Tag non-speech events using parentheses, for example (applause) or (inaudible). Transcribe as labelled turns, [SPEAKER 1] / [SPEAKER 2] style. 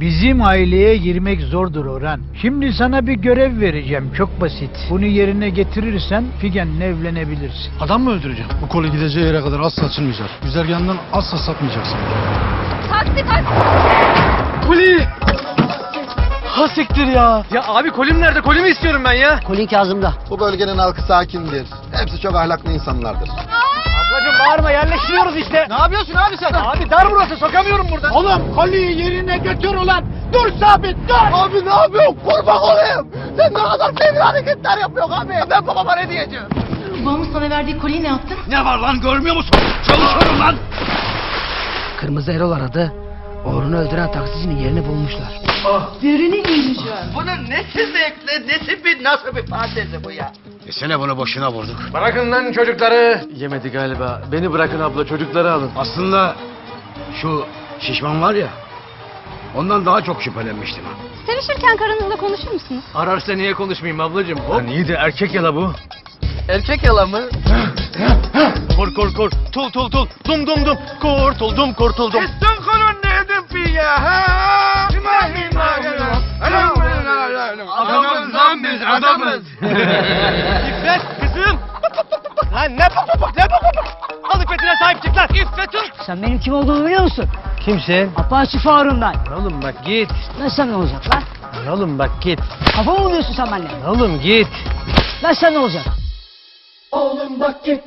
[SPEAKER 1] Bizim aileye girmek zordur Orhan. Şimdi sana bir görev vereceğim çok basit. Bunu yerine getirirsen Figen'le evlenebilirsin.
[SPEAKER 2] Adam mı öldüreceğim? Bu kolu gideceği yere kadar asla açılmayacak. Güzergahından asla sapmayacaksın.
[SPEAKER 3] Taksi taksi.
[SPEAKER 4] Koli! Ha siktir ya. Ya abi kolim nerede? Kolimi istiyorum ben ya.
[SPEAKER 5] Kolin Kazım'da.
[SPEAKER 6] Bu bölgenin halkı sakindir. Hepsi çok ahlaklı insanlardır.
[SPEAKER 4] Ablacım bağırma yerleşiyoruz işte. Ne yapıyorsun abi sen? Abi dar burası sokamıyorum buradan.
[SPEAKER 1] Oğlum koliyi yerine götür ulan. Dur sabit dur.
[SPEAKER 6] Abi ne yapıyorsun? Kurban olayım. Sen ne kadar fevri hareketler yapıyorsun abi. Ben babama ne diyeceğim?
[SPEAKER 3] Babamın sana verdiği kolyeyi ne yaptın?
[SPEAKER 1] Ne var lan görmüyor musun? Çalışıyorum lan.
[SPEAKER 5] Kırmızı Erol aradı. Oğlunu öldüren taksicinin yerini bulmuşlar.
[SPEAKER 6] Bunun nesi zevkli, nesi bir, nasıl bir fantezi bu ya?
[SPEAKER 1] Desene bunu boşuna vurduk.
[SPEAKER 4] Bırakın lan çocukları. Yemedi galiba. Beni bırakın abla çocukları alın.
[SPEAKER 1] Aslında şu şişman var ya ondan daha çok şüphelenmiştim.
[SPEAKER 3] Sevişirken karınızla konuşur musunuz?
[SPEAKER 4] Ararsa niye konuşmayayım ablacığım? Hop. iyi de erkek yala bu.
[SPEAKER 6] Erkek yala mı?
[SPEAKER 4] Kor kor kor. Tul tul tul. Dum dum dum. Kurtuldum kurtuldum.
[SPEAKER 6] Ne Adamız lan biz adamız. (laughs)
[SPEAKER 4] İffet kızım. lan ne bak bak ne bak bak. Al iffetine sahip çık lan. İffet'im.
[SPEAKER 5] Sen benim kim olduğumu biliyor musun?
[SPEAKER 4] Kimsin?
[SPEAKER 5] Apache Faruk'um ben.
[SPEAKER 4] Oğlum bak git.
[SPEAKER 5] Lan sen ne olacak lan?
[SPEAKER 4] Oğlum bak git.
[SPEAKER 5] Kafa mı buluyorsun sen benimle?
[SPEAKER 4] Oğlum git.
[SPEAKER 5] Lan sen ne olacak?
[SPEAKER 6] Oğlum bak git.